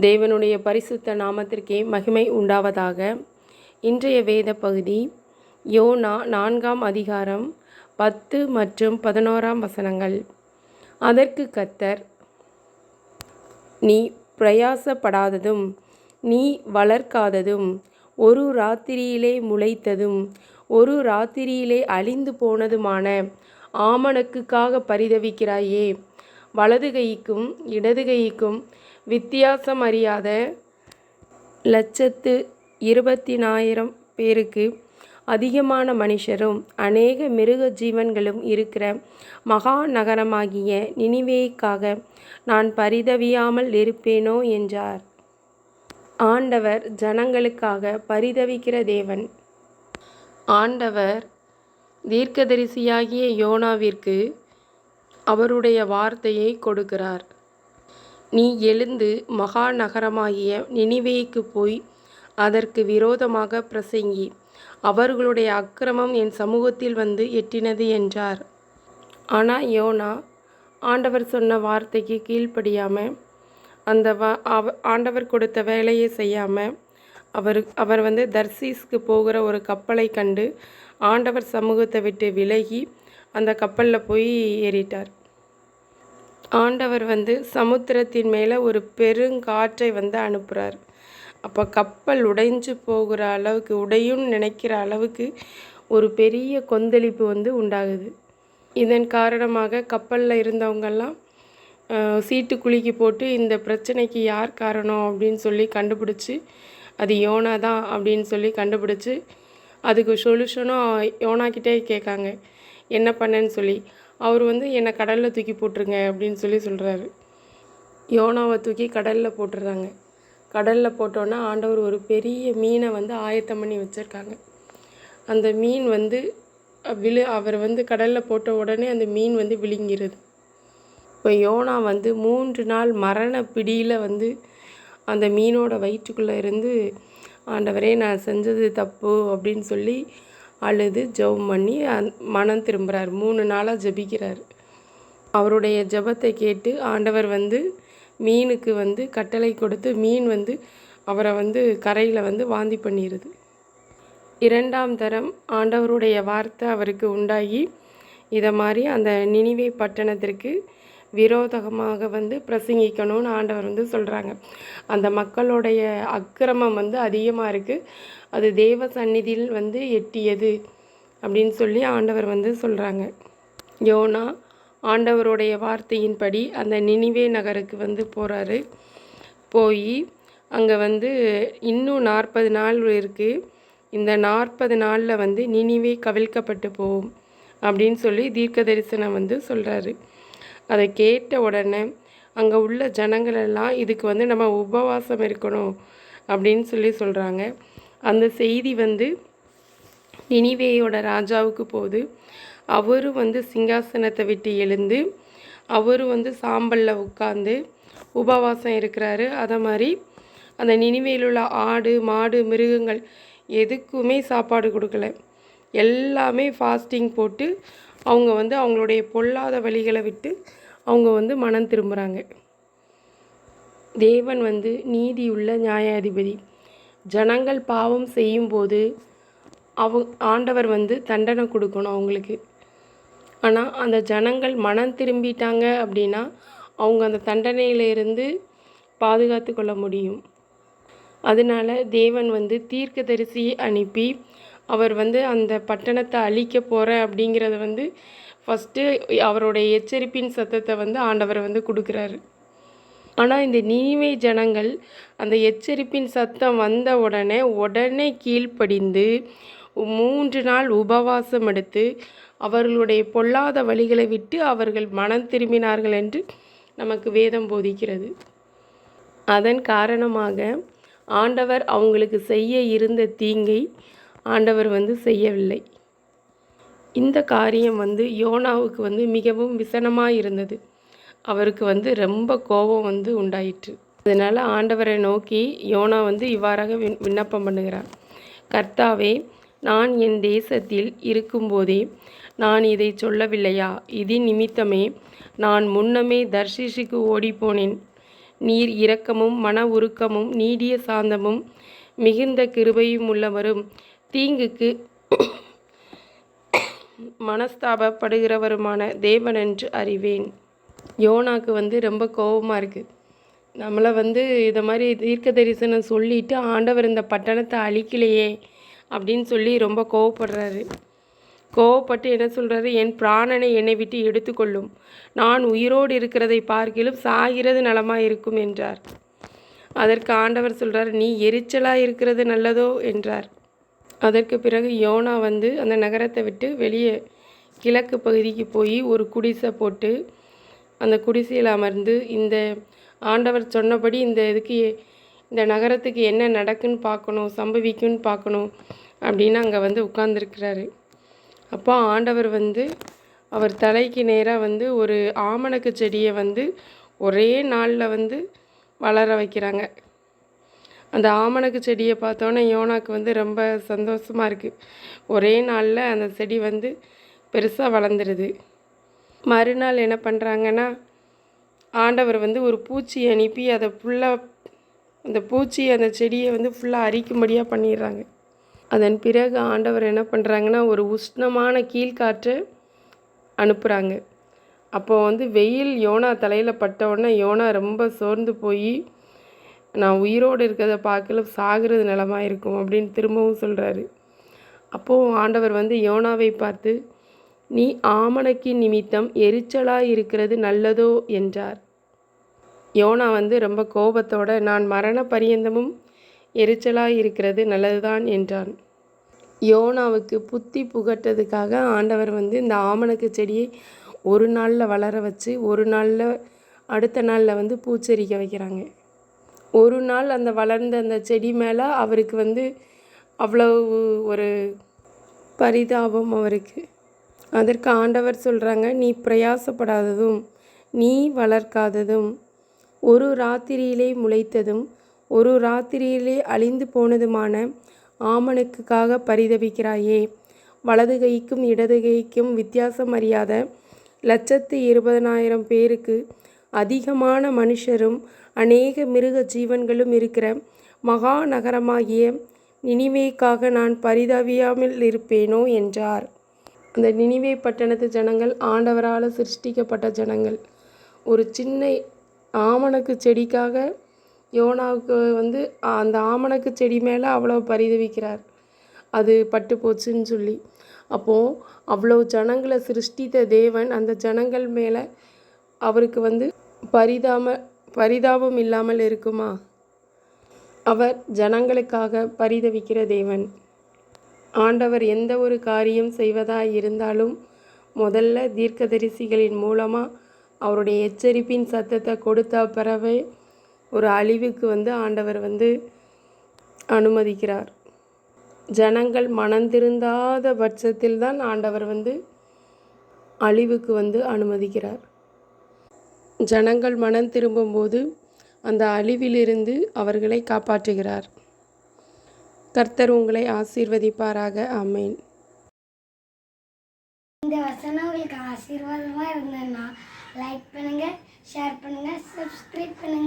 தேவனுடைய பரிசுத்த நாமத்திற்கே மகிமை உண்டாவதாக. இன்றைய வேத பகுதி யோனா நான்காம் அதிகாரம் பத்து மற்றும் பதினோராம் வசனங்கள். அதற்கு கத்தர் நீ பிரயாசப்படாததும் நீ வளர்க்காததும் ஒரு ராத்திரியிலே முளைத்ததும் ஒரு ராத்திரியிலே அழிந்து போனதுமான ஆமணக்குக்காக பரிதவிக்கிறாயே. வலது கைக்கும் இடது கைக்கும் வித்தியாசம் அறியாத லட்சத்து இருபத்தினாயிரம் பேருக்கு அதிகமான மனுஷரும் அநேக மிருக ஜீவன்களும் இருக்கிற மகா நகரமாகிய நினைவேக்காக நான் பரிதவியாமல் இருப்பேனோ என்றார். ஆண்டவர் ஜனங்களுக்காக பரிதவிக்கிற தேவன். ஆண்டவர் தீர்க்கதரிசியாகிய யோனாவிற்கு அவருடைய வார்த்தையை கொடுக்கிறார். நீ எழுந்து மகா நகரமாகிய நினிவேக்கு போய் அதற்கு விரோதமாக பிரசங்கி. அவர்களுடைய அக்கிரமம் என் சமூகத்தில் வந்து எட்டினது என்றார். ஆனால் யோனா ஆண்டவர் சொன்ன வார்த்தைக்கு கீழ்ப்படியாமல் அந்த வா அவ ஆண்டவர் கொடுத்த வேலையை செய்யாமல் அவர் அவர் வந்து தர்சீஸ்க்கு போகிற ஒரு கப்பலை கண்டு ஆண்டவர் சமூகத்தை விட்டு விலகி அந்த கப்பலில் போய் ஏறிட்டார். ஆண்டவர் வந்து சமுத்திரத்தின் மேலே ஒரு பெருங்காற்றை வந்து அனுப்புகிறார் அப்போ கப்பல் உடைஞ்சு போகிற அளவுக்கு உடையும் நினைக்கிற அளவுக்கு ஒரு பெரிய கொந்தளிப்பு வந்து உண்டாகுது. இதன் காரணமாக கப்பலில் இருந்தவங்கெல்லாம் சீட்டு குலுக்கி போட்டு இந்த பிரச்சனைக்கு யார் காரணம் அப்படின்னு சொல்லி கண்டுபிடிச்சி அது யோனா தான் அப்படின்னு சொல்லி கண்டுபிடிச்சி அதுக்கு சொல்யூஷனும் யோனாக்கிட்டே கேட்காங்க. என்ன பண்ணேன்னு சொல்லி அவர் வந்து என்னை கடலில் தூக்கி போட்டுருங்க அப்படின்னு சொல்லி சொல்கிறாரு யோனாவை தூக்கி கடலில் போட்டுடுறாங்க கடலில் போட்டோன்னா ஆண்டவர் ஒரு பெரிய மீனை வந்து ஆயத்தம் பண்ணி வச்சுருக்காங்க. அந்த மீன் வந்து விழு அவர் வந்து கடலில் போட்ட உடனே அந்த மீன் வந்து விழுங்கிருது இப்போ யோனா வந்து மூன்று நாள் மரண பிடியில் வந்து அந்த மீனோட வயிற்றுக்குள்ளே இருந்து ஆண்டவரே நான் செஞ்சது தப்பு அப்படின்னு சொல்லி அழுது ஜெபம் பண்ணி அந் மனம் திரும்புகிறார் மூணு நாளாக ஜெபிக்கிறார். அவருடைய ஜெபத்தை கேட்டு ஆண்டவர் வந்து மீனுக்கு வந்து கட்டளை கொடுத்து மீன் வந்து அவரை வந்து கரையில் வந்து வாந்தி பண்ணிடுது இரண்டாம் தரம் ஆண்டவருடைய வார்த்தை அவருக்கு உண்டாகி இதை மாதிரி அந்த நினைவை பட்டணத்திற்கு விரோதகமாக வந்து பிரசங்கிக்கணும்னு ஆண்டவர் வந்து சொல்கிறாங்க அந்த மக்களுடைய அக்கிரமம் வந்து அதிகமாக இருக்குது அது தேவ சந்நிதியில் வந்து எட்டியது அப்படின்னு சொல்லி ஆண்டவர் வந்து சொல்கிறாங்க யோனா ஆண்டவருடைய வார்த்தையின்படி அந்த நினிவே நகருக்கு வந்து போகிறாரு போய் அங்கே வந்து இன்னும் நாற்பது நாள் இருக்குது இந்த நாற்பது நாளில் வந்து நினிவே கவிழ்க்கப்பட்டு போகும் அப்படின்னு சொல்லி தீர்க்க தரிசனம் வந்து சொல்கிறாரு அதை கேட்ட உடனே அங்கே உள்ள ஜனங்கள் எல்லாம் இதுக்கு வந்து நம்ம உபவாசம் இருக்கணும் அப்படின்னு சொல்லி சொல்கிறாங்க அந்த செய்தி வந்து நினிவேயோட ராஜாவுக்கு போகுது. அவரும் வந்து சிங்காசனத்தை விட்டு எழுந்து அவரும் வந்து சாம்பலில் உட்காந்து உபவாசம் இருக்கிறாரு. அதை மாதிரி அந்த நினிவையில் உள்ள ஆடு மாடு மிருகங்கள் எதுக்குமே சாப்பாடு கொடுக்கல. எல்லாமே ஃபாஸ்டிங் போட்டு அவங்க வந்து அவங்களுடைய பொல்லாத வழிகளை விட்டு அவங்க வந்து மனம் திரும்புகிறாங்க தேவன் வந்து நீதியுள்ள நியாயாதிபதி. ஜனங்கள் பாவம் செய்யும்போது அவ ஆண்டவர் வந்து தண்டனை கொடுக்கணும் அவங்களுக்கு. ஆனால் அந்த ஜனங்கள் மனம் திரும்பிட்டாங்க அப்படின்னா அவங்க அந்த தண்டனையிலிருந்து பாதுகாத்து கொள்ள முடியும். அதனால தேவன் வந்து தீர்க்கதரிசி அனுப்பி அவர் வந்து அந்த பட்டணத்தை அழிக்க போகிற அப்படிங்கிறத வந்து ஃபஸ்ட்டு அவருடைய எச்சரிப்பின் சத்தத்தை வந்து ஆண்டவர் வந்து கொடுக்குறாரு. ஆனால் இந்த நீமை ஜனங்கள் அந்த எச்சரிப்பின் சத்தம் வந்த உடனே உடனே கீழ்ப்படிந்து மூன்று நாள் உபவாசம் எடுத்து அவர்களுடைய பொல்லாத வழிகளை விட்டு அவர்கள் மனம் திரும்பினார்கள் என்று நமக்கு வேதம் போதிக்கிறது. அதன் காரணமாக ஆண்டவர் அவங்களுக்கு செய்ய இருந்த தீங்கை ஆண்டவர் வந்து செய்யவில்லை. இந்த காரியம் வந்து யோனாவுக்கு வந்து மிகவும் விசனமாக இருந்தது. அவருக்கு வந்து ரொம்ப கோபம் வந்து உண்டாயிற்று. அதனால் ஆண்டவரை நோக்கி யோனா வந்து இவ்வாறாக விண் விண்ணப்பம் பண்ணுகிறார். கர்த்தாவே நான் என் தேசத்தில் இருக்கும்போதே நான் இதை சொல்லவில்லையா? இது நிமித்தமே நான் முன்னமே தர்ஷிஷுக்கு ஓடிப்போனேன். நீர் இரக்கமும் மன உருக்கமும் நீடிய சாந்தமும் மிகுந்த கிருபையும் உள்ளவரும் தீங்குக்கு மனஸ்தாபப்படுகிறவருமான தேவன் என்று அறிவேன். யோனாக்கு வந்து ரொம்ப கோபமாக இருக்குது நம்மளை வந்து இதை மாதிரி தீர்க்க தரிசனம் சொல்லிட்டு ஆண்டவர் இந்த பட்டணத்தை அழிக்கலையே அப்படின்னு சொல்லி ரொம்ப கோவப்படுறாரு. கோவப்பட்டு என்ன சொல்கிறாரு என் பிராணனை என்னை விட்டு எடுத்துக்கொள்ளும். நான் உயிரோடு இருக்கிறதை பார்க்கிலும் சாகிறது நலமாக இருக்கும் என்றார். அதற்கு ஆண்டவர் சொல்கிறார் நீ எரிச்சலாக இருக்கிறது நல்லதோ என்றார். அதற்கு பிறகு யோனா வந்து அந்த நகரத்தை விட்டு வெளியே கிழக்கு பகுதிக்கு போய் ஒரு குடிசை போட்டு அந்த குடிசையில் அமர்ந்து இந்த ஆண்டவர் சொன்னபடி இந்த இதுக்கு இந்த நகரத்துக்கு என்ன நடக்குன்னு பார்க்கணும் சம்பவிக்கும்னு பார்க்கணும் அப்படின்னு அங்கே வந்து உட்கார்ந்துருக்கிறாரு. அப்போ ஆண்டவர் வந்து அவர் தலைக்கு நேராக வந்து ஒரு ஆமணக்கு செடியை வந்து ஒரே நாளில் வந்து வளர வைக்கிறாங்க. அந்த ஆமணக்கு செடியை பார்த்தோன்னே யோனாக்கு வந்து ரொம்ப சந்தோஷமாக இருக்குது ஒரே நாளில் அந்த செடி வந்து பெருசாக வளர்ந்துருது. மறுநாள் என்ன பண்ணுறாங்கன்னா ஆண்டவர் வந்து ஒரு பூச்சி அனுப்பி அதை ஃபுல்லாக அந்த பூச்சி அந்த செடியை வந்து ஃபுல்லாக அரிக்கும்படியாக பண்ணிடுறாங்க. அதன் பிறகு ஆண்டவர் என்ன பண்ணுறாங்கன்னா ஒரு உஷ்ணமான கீழ்காற்று அனுப்புகிறாங்க அப்போது வந்து வெயில் யோனா தலையில் பட்டவுடனே யோனா ரொம்ப சோர்ந்து போய் நான் உயிரோடு இருக்கிறத பார்க்கல சாகிறது நிலமாக இருக்கும் அப்படின்னு திரும்பவும் சொல்கிறாரு அப்போது ஆண்டவர் வந்து யோனாவை பார்த்து நீ ஆமணக்கு நிமித்தம் எரிச்சலாக இருக்கிறது நல்லதோ? என்றார். யோனா வந்து ரொம்ப கோபத்தோடு நான் மரண பரியந்தமும் எரிச்சலாக இருக்கிறது நல்லதுதான் என்றான். யோனாவுக்கு புத்தி புகட்டதுக்காக ஆண்டவர் வந்து இந்த ஆமணக்கு செடியை ஒரு நாளில் வளர வச்சு ஒரு நாளில் அடுத்த நாளில் வந்து பூச்செரிக்க வைக்கிறாங்க. ஒரு நாள் அந்த வளர்ந்த அந்த செடி மேலே அவருக்கு வந்து அவ்வளவு ஒரு பரிதாபம் அவருக்கு. அதற்கு ஆண்டவர் சொல்கிறாங்க நீ பிரயாசப்படாததும் நீ வளர்க்காததும் ஒரு ராத்திரியிலே முளைத்ததும் ஒரு ராத்திரியிலே அழிந்து போனதுமான ஆமணக்குக்காக பரிதபிக்கிறாயே. வலது கைக்கும் இடது கைக்கும் வித்தியாசம் அறியாத லட்சத்து இருபதனாயிரம் பேருக்கு அதிகமான மனுஷரும் அநேக மிருக ஜீவன்களும் இருக்கிற மகா நகரமாகிய நினிவேக்காக நான் பரிதவியாமல் இருப்பேனோ என்றார். அந்த நினிவே பட்டணத்து ஜனங்கள் ஆண்டவரால் சிருஷ்டிக்கப்பட்ட ஜனங்கள். ஒரு சின்ன ஆமணக்கு செடிக்காக யோனாவுக்கு வந்து அந்த ஆமணக்கு செடி மேலே அவ்வளோ பரிதவிக்கிறார். அது பட்டு போச்சுன்னு சொல்லி. அப்போது அவ்வளோ ஜனங்களை சிருஷ்டித்த தேவன் அந்த ஜனங்கள் மேலே அவருக்கு வந்து பரிதாம பரிதாபம் இல்லாமல் இருக்குமா? அவர் ஜனங்களுக்காக பரிதவிக்கிற தேவன். ஆண்டவர் எந்த ஒரு காரியம் செய்வதாக இருந்தாலும் முதல்ல தீர்க்கதரிசிகளின் மூலமாக அவருடைய எச்சரிப்பின் சத்தத்தை கொடுத்த பிறவே ஒரு அழிவுக்கு வந்து ஆண்டவர் வந்து அனுமதிக்கிறார். ஜனங்கள் மனந்திருந்தாத பட்சத்தில் தான் ஆண்டவர் வந்து அழிவுக்கு வந்து அனுமதிக்கிறார். ஜனங்கள் மனம் திரும்பும்போது அந்த அழிவிலிருந்து அவர்களை காப்பாற்றுகிறார். கர்த்தர் உங்களை ஆசீர்வதிப்பாராக. அமேன் இந்த வசனம் உங்களுக்கு ஆசீர்வாதமாக இருந்ததுன்னா லைக் பண்ணுங்கள் ஷேர் பண்ணுங்கள் சப்ஸ்கிரைப் பண்ணுங்கள்